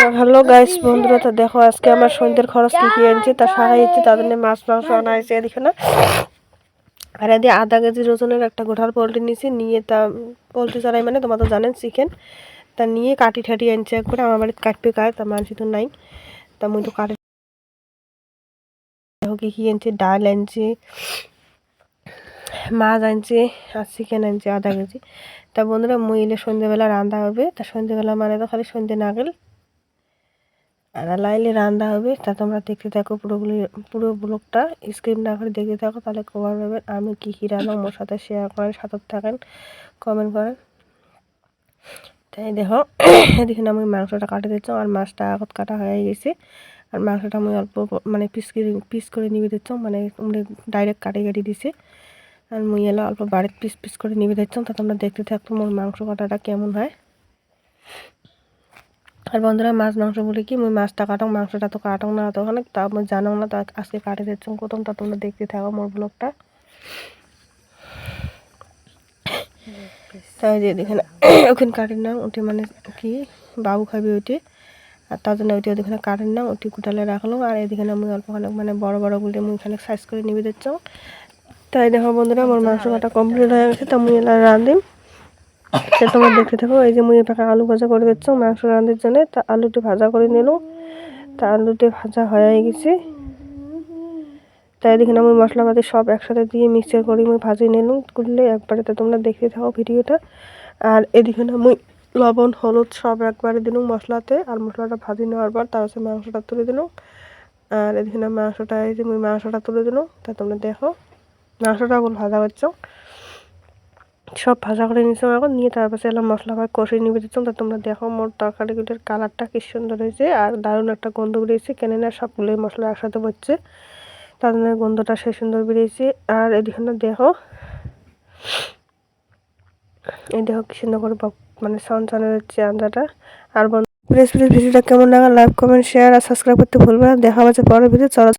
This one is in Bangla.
হ্যালো গাইস বন্ধুরা, তো দেখো আজকে আমার সন্ধ্যের খরচ কি কি আনছে তা সারা ইচ্ছে তাদের মাছ মাংস আনা হয়েছে এদিকে না। আর এদিকে আধা কেজি ওজনের একটা গোঠাল পোলট্রি নিয়েছি, নিয়ে তা পোলট্রি চড়াই মানে তোমরা তো জানেন চিকেন। তা নিয়ে কাটি ঠাটি আনছে একবারে আমার বাড়িতে কাটবে কায় তা মানুষ তো নাই। তা মুই তো কাটি দেখো কি কি আনছে ডাল আনছে মাছ আনছে আর চিকেন আনছে আধা কেজি। তা বন্ধুরা, মুই এলে সন্ধ্যেবেলা রান্না হবে, তা সন্ধ্যেবেলা মানে তো খালি সন্ধ্যে না গেল লাইলে রান্না হবে, তা তোমরা দেখতে থাকো পুরোগুলি পুরো ব্লগটা। স্ক্রিন না করে দেখতে থাকো, তাহলে কবার পাবেন আমি কী কী রান্না মোর সাথে শেয়ার করেন, সাথে থাকেন কমেন্ট করেন। তাই দেখো, এদিকে আমি মাংসটা কাটে দিচ্ছ আর মাছটা আগত কাটা হয়ে গেছে। আর মাংসটা আমি অল্প মানে পিস করে পিস করে নিবে দিচ্ছ মানে ডাইরেক্ট কাটে কাটি দিছে। আর মুই এলো অল্প বাড়ির পিস পিস করে নিবে দিচ্ছ, তা তোমরা দেখতে থাকতো মোর মাংস কাটাটা কেমন হয়। আর বন্ধুরা মাছ মাংস বলে কি মুই মাছটা কাটাও মাংসটা তো কাটাও না তখন তা আমি জানো না তা আজকে কাটে দিচ্ছ প্রথম তা তোমরা দেখতে থাকো মোর ব্লগটা। তাই যে এখানে ওখানে কাটের নাম ওটি মানে কি বাবু খাবি ওইটি আর তার জন্য ওইটি ওখানে কাটের নাম ওটি কুটালে রাখল আর এদিকে আমি অল্পখানে মানে বড় বড় গুলি মুই এখানে সাইজ করে নিবে দিচ্ছ তাই দেখো বন্ধুরা আমার মাংস কাটা কমপ্লিট হয়ে গেছে তা মুই এলা রাঁধিম তোমরা দেখতে থাকো, এই যে মুই পাকা আলু ভাজা করে দিচ্ছ, মাংস রাঁধার জন্য। তা আলুটি ভাজা করে নিলাম। তা আলুটি ভাজা হয়ে গেছে। তাই দেখি আমি মশলাপাতি সব একসাথে দিয়ে মিক্সচার করে আমি ভাজি নিলাম। করলে একবারে তো তোমরা দেখতে থাকো ভিডিওটা। আর এদিকে আমি লবণ, হলুদ সব একবারে দিলাম মশলাতে। আর মশলাটা ভাজি নেওয়ার পর তার মাংসটা তুলে দিলাম। আর এদিকে মাংসটা, এই যে আমি মাংসটা তুলে দিলাম। তা তোমরা দেখো, মাংসটা এখন ভাজা হচ্ছে। সব ভাজা করে নিয়েছিলাম এখন নিয়ে তারপরে এলাম মশলা কষিয়ে নিবে দিচ্ছিলাম তা তোমরা দেখো মোর তরকারিগুলোর কালারটা কি সুন্দর হয়েছে আর দারুণ একটা গন্ধ বেরিয়েছে। কেন না সবগুলোই মশলা একসাথে পড়ছে তাদের গন্ধটা সে সুন্দর বেরিয়েছে। আর এদিকে দেখো, এই দেখো কি সুন্দর করে মানে সন সনে যাচ্ছে আন্দাটা আর প্লিজ প্লিজ ভিডিওটা কেমন লাগা লাইক কমেন্ট শেয়ার আর সাবস্ক্রাইব করতে ভুলবে না। দেখা হচ্ছে পরের ভিডিও চলো।